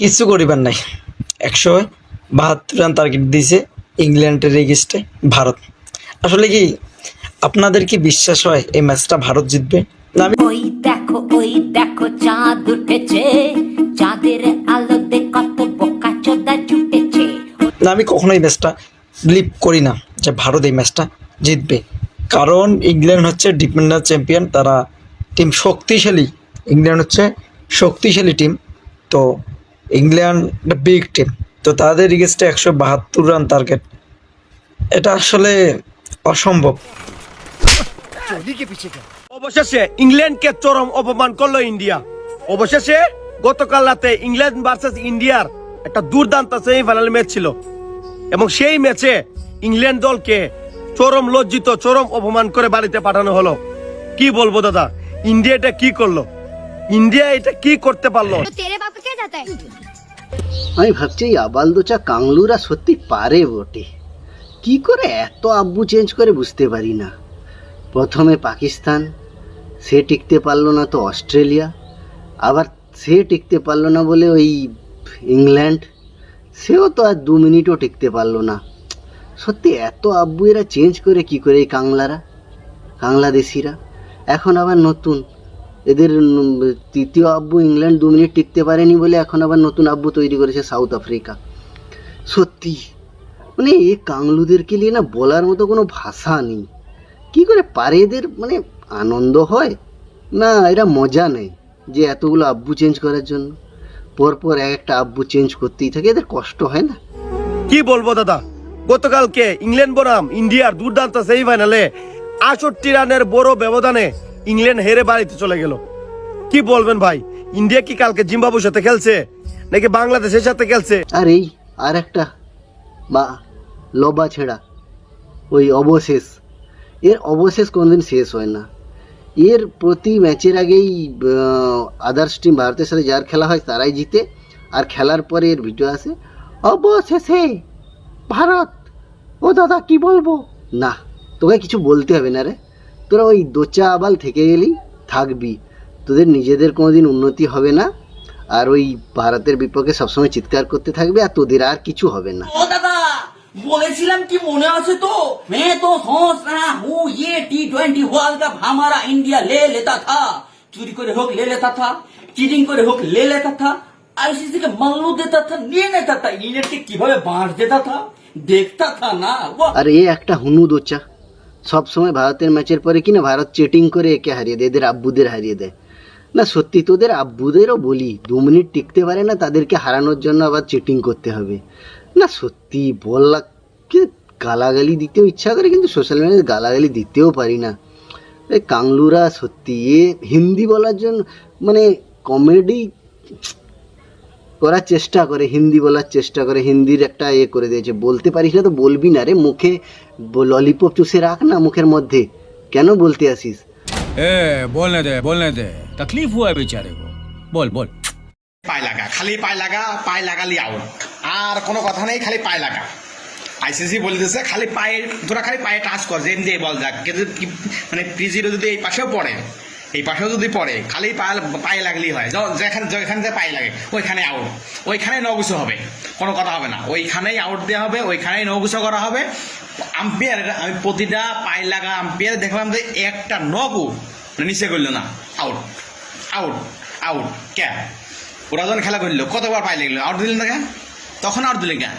কিছু করিবার নাই। একশো বাহাত্তর রান টার্গেট দিয়েছে ইংল্যান্ডের এগেস্টে ভারত। আসলে কি আপনাদের কি বিশ্বাস হয় এই ম্যাচটা ভারত জিতবে? না আমি ওই দেখো ওই দেখো চাঁদ উঠেছে। চাঁদের আলোতে কত বোকা চোদা না আমি কখনোই ম্যাচটা বিলিভ করি না যে ভারত এই ম্যাচটা জিতবে। কারণ ইংল্যান্ড হচ্ছে ডিফেন্ডার চ্যাম্পিয়ন তারা টিম শক্তিশালী। ইংল্যান্ড হচ্ছে শক্তিশালী টিম তো ইংল্যান্ড বিগ টিম তো তাদের এগেস্টে একশো বাহাত্তর রান টার্গেট এটা আসলে অসম্ভব। অবশেষে ইংল্যান্ডকে চরম অপমান করল ইন্ডিয়া। অবশেষে গতকাল রাতে ইংল্যান্ড ভার্সেস ইন্ডিয়ার একটা দুর্দান্ত সেমিফাইনাল ম্যাচ ছিল। এবং সেই ম্যাচে ইংল্যান্ড দলকে চরম লজ্জিত চরম অপমান করে বাড়িতে পাঠানো হলো। কি বলব দাদা? ইন্ডিয়া এটা কি করল? ইন্ডিয়া এটা কি করতে পারল? আমি ভাবছি আবাল দোচা কাংলুরা সত্যি পারে বটে। কি করে এত আব্বু চেঞ্জ করে বুঝতে পারি না। প্রথমে পাকিস্তান, সে টিকতে পারল না তো অস্ট্রেলিয়া, আবার সে টিকতে পারল না বলে ওই ইংল্যান্ড, সেও তো আর দু মিনিটও টিকতে পারল না। সত্যি এত আব্বু এরা চেঞ্জ করে কি করে এই কাংলারা, কাংলাদেশিরা? এখন আবার নতুন। এদের তৃতীয় আব্বু ইংল্যান্ড দু মিনিট টিকতে পারেনি বলে এখন আবার নতুন আব্বু তৈরি করেছে সাউথ আফ্রিকা। সত্যি। মানে এ কাংলুদেরকে নিয়ে না বলার মতো কোনো ভাষা নেই। কি করে পারে এদের? মানে আনন্দ হয়? না, এরা মজা নেই যে এতগুলো আব্বু চেঞ্জ করার জন্য। পরপর এক একটা আব্বু চেঞ্জ করতেই থাকে, এদের কষ্ট হয় না? কি বলব দাদা? গতকালকে ইংল্যান্ড বনাম, ইন্ডিয়ার দুর্দান্ত সেমিফাইনালে আষট্টি রানের বড় ব্যবধানে ইংল্যান্ড হেরে বাড়িতে চলে গেল। কি বলবেন ভাই? ইন্ডিয়া কি কালকে জিম্বাবুর সাথে খেলছে? নাকি বাংলাদেশের সাথে খেলছে? আর এই আর একটা বা লবা ছেঁড়া। ওই অবশেষ। এর অবশেষ কোনোদিন শেষ হয় না। এর প্রতি ম্যাচের আগেই আদার্স টিম ভারতের সাথে যার খেলা হয় তারাই জিতে। আর খেলার পরে এর ভিডিও আসে। অবশেষে ভারত। ও দাদা, কি বলব? না। তোকে কিছু বলতে হবে না রে। তোরা ওই দোচা আবাল থেকে গেলি থাকবি। তোদের নিজেদের কোনো দিন উন্নতি হবে না। আর ওই ভারতের বিপক্ষে সবসময় চিৎকার করতে থাকবে আর তোদের আর কিছু হবে না। দাদা বলেছিলাম কি মনে আছে তো? মে তো সোচ রা হু ইয়ে টি টোয়েন্টি ওয়ার্ল্ড কাপ হামারা ইন্ডিয়া লে লেতা থা। চুরি করে হোক লে লেতা থা। চিটিং করে হোক লে লেতা থা। আইসিসি কে মাল্লু দেতা থা নিয়ে নেতা থা। ইন্ডিয়াকে কীভাবে বাঁট দেতা থা? দেখতা থা না। আরে এ একটা হুনু দোচা। সব সময় ভারতের ম্যাচের পরে কিনা ভারত চেটিং করে একে হারিয়ে দেয়, এদের আব্বুদের হারিয়ে দেয়। না, সত্যি তোদের আব্বুদেরও বলি, দু মিনিট টিকতে পারে না, তাদেরকে হারানোর জন্য আবার চিটিং করতে হবে। না, সত্যি বললা কি গালাগালি দিতেও ইচ্ছা করে, কিন্তু সোশ্যাল মিডিয়ায় গালাগালি দিতেও পারি না। কাংলুরা সত্যি, এ হিন্দি বলার জন্য মানে কমেডি করার চেষ্টা করে হিন্দি বলার চেষ্টা করে হিন্দির একটা ইয়ে করে দিয়েছে। বলতে পারিস না তো বলবি না রে মুখে ললিপপ চুষে রাখ না মুখের মধ্যে। কেন বলতে আসিস? এ দে দে। তকলিফ হুয়া বেচারে বল বল। লাগা খালি পায় লাগা পায় লাগালি আউট। আর কোনো কথা নেই খালি পায় লাগা। আইসিসি বলতেছে খালি পায়ে তোরা খালি পায়ে টাচ কর যে বল যাক মানে পিজিরও যদি এই পাশেও পড়ে এই পাশেও যদি পড়ে, খালি পায়ে লাগলেই হয়। যেখানে যেখানে যে পায়ে লাগে, ওইখানে আউট ওইখানে নগুছো হবে। কোনো কথা হবে না। ওইখানেই আউট দেওয়া হবে, ওইখানেই নগুছো করা হবে। আম্পায়ার আমি প্রতিটা পায়ে লাগা আম্পায়ার দেখলাম যে একটা নগু মানে নিচে করল না। আউট আউট আউট কে ওরা যখন খেলা করল, কতবার পায়ে লাগল? আউট দিলেন না কে তখন আউট দিলেন কে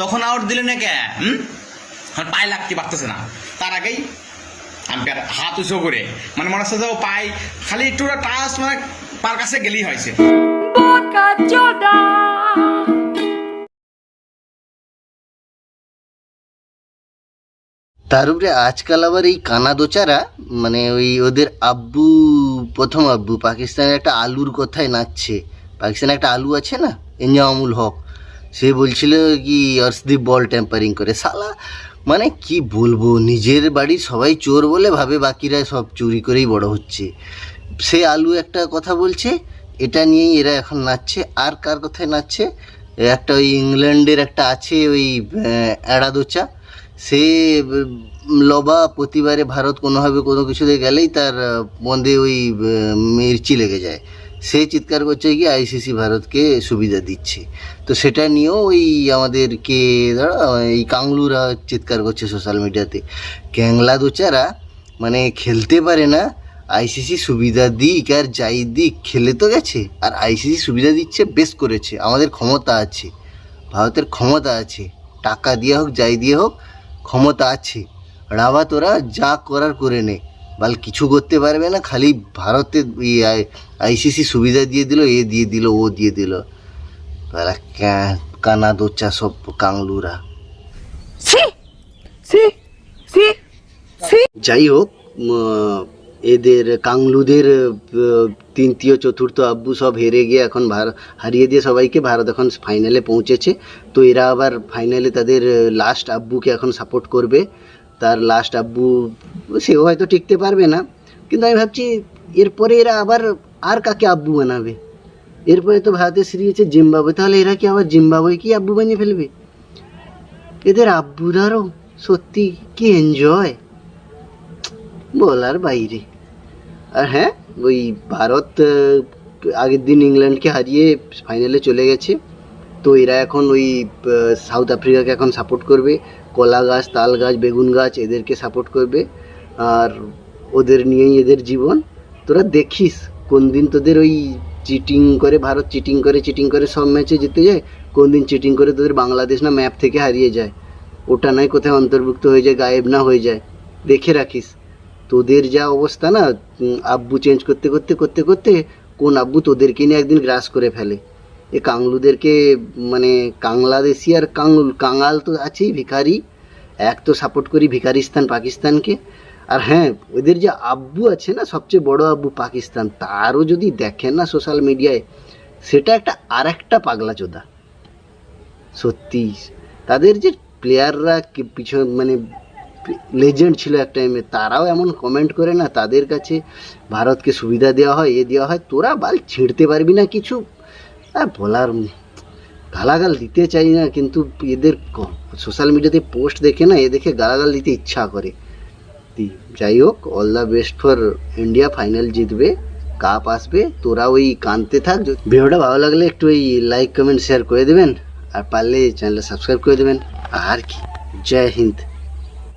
তখন আউট দিলেন না কে হুম? এখন পায়ে লাগতে পারতেছে না। তার আগেই আম্পায়ার হাত উঁচু করে মানে মনে হচ্ছে যে ও পায়ে খালি একটু টাচ মানে পার কাছে গেলেই হয়েছে। তার উপরে আজকাল আবার এই কানা দোচারা মানে ওই ওদের আব্বু প্রথম আব্বু পাকিস্তানের একটা আলুর কথায় নাচছে। পাকিস্তানে একটা আলু আছে না এঞ্জামুল হক সে বলছিল কি অর্শদীপ বল ট্যাম্পারিং করে। সালা মানে কি বলব, নিজের বাড়ির সবাই চোর বলে ভাবে বাকিরা সব চুরি করেই বড় হচ্ছে। সে আলু একটা কথা বলছে, এটা নিয়েই এরা এখন নাচছে। আর কার কথায় নাচছে? একটা ওই ইংল্যান্ডের একটা আছে ওই এড়াদোচা সে লবা প্রতিবারে ভারত কোনোভাবে কোনো কিছুতে গেলেই তার মন্দে ওই মির্চি লেগে যায়। সে চিৎকার করছে কি আইসিসি ভারতকে সুবিধা দিচ্ছে। তো সেটা নিয়েও ওই আমাদের কে এই কাংলুরা চিৎকার করছে সোশ্যাল মিডিয়াতে ক্যাংলা দোচারা মানে খেলতে পারে না, আইসিসি সুবিধা দিক আর যাই দিক, খেলে তো গেছে। আর আইসিসি সুবিধা দিচ্ছে, বেশ করেছে। আমাদের ক্ষমতা আছে, ভারতের ক্ষমতা আছে। টাকা দিয়ে হোক, যাই দিয়ে হোক, ক্ষমতা আছে। রাবা তোরা যা করার করে নে। বাল কিছু করতে পারবে না খালি ভারতে আইসিসি সুবিধা দিয়ে দিল এ দিয়ে দিল ও দিয়ে দিল। তারা কানা দোচা সব কাংলুরা। যাই হোক এদের কাংলুদের তৃতীয় চতুর্থ আব্বু সব হেরে গিয়ে এখন ভার- হারিয়ে দিয়ে সবাইকে ভারত এখন ফাইনালে পৌঁছেছে। তো এরা আবার ফাইনালে তাদের লাস্ট আব্বুকে এখন সাপোর্ট করবে। তার লাস্ট আব্বু, সেও হয়তো টিকতে পারবে না। কিন্তু আমি ভাবছি, এরপরে এরা আবার আর কাকে আব্বু বানাবে? এরপরে তো ভারতের সিরিজ আছে জিম্বাবুয়ে। তাহলে এরা কি আবার জিম্বাবুয়ে কি আব্বু বানিয়ে ফেলবে? এদের আব্বুরারও সত্যি কি এনজয় বলার বাইরে। আর হ্যাঁ ওই ভারত আগের দিন ইংল্যান্ডকে হারিয়ে ফাইনালে চলে গেছে। তো এরা এখন ওই সাউথ আফ্রিকাকে এখন সাপোর্ট করবে। কলা গাছ, তাল গাছ, বেগুন গাছ এদেরকে সাপোর্ট করবে। আর ওদের নিয়েই এদের জীবন। তোরা দেখিস কোন দিন তোদের ওই চিটিং করে, ভারত চিটিং করে চিটিং করে সব ম্যাচে জিতে যায়, কোন দিন চিটিং করে তোদের বাংলাদেশ না ম্যাপ থেকে হারিয়ে যায়। ওটা নয় কোথায় অন্তর্ভুক্ত হয়ে যায়, গায়েব না হয়ে যায়। দেখে রাখিস। তোদের যা অবস্থা না আব্বু চেঞ্জ করতে করতে করতে করতে কোন আব্বু তোদেরকে নিয়ে একদিন গ্রাস করে ফেলে। এ কাংলুদেরকে মানে কাংলাদেশি আর কাংল, কাঙাল তো আছেই, ভিখারি। এক তো সাপোর্ট করি ভিখারিস্তান, পাকিস্তানকে। আর হ্যাঁ ওদের যে আব্বু আছে না, সবচেয়ে বড় আব্বু পাকিস্তান, তারও যদি দেখেন না সোশ্যাল মিডিয়ায় সেটা একটা আর একটা পাগলা চোদা। সত্যি। তাদের যে প্লেয়াররা পিছন মানে লেজেন্ড ছিল এক টাইমে তারাও এমন কমেন্ট করে না, তাদের কাছে ভারতকে সুবিধা দেওয়া হয়, এ দেওয়া হয়, তোরা বাল ছিঁড়তে পারবি না কিছু। আর বলার গালাগাল দিতে চাই না, কিন্তু এদের সোশ্যাল মিডিয়াতে পোস্ট দেখে না, এ দেখে গালাগাল দিতে ইচ্ছা করে। যাই হোক all the best for India final জিতবে কাপ আসবে, তোরা ওই কানতে থাক। ভিডিওটা ভালো লাগলে একটু ওই লাইক কমেন্ট শেয়ার করে দেবেন, আর পারলে চ্যানেলটা সাবস্ক্রাইব করে দেবেন। আর কি, জয় হিন্দ।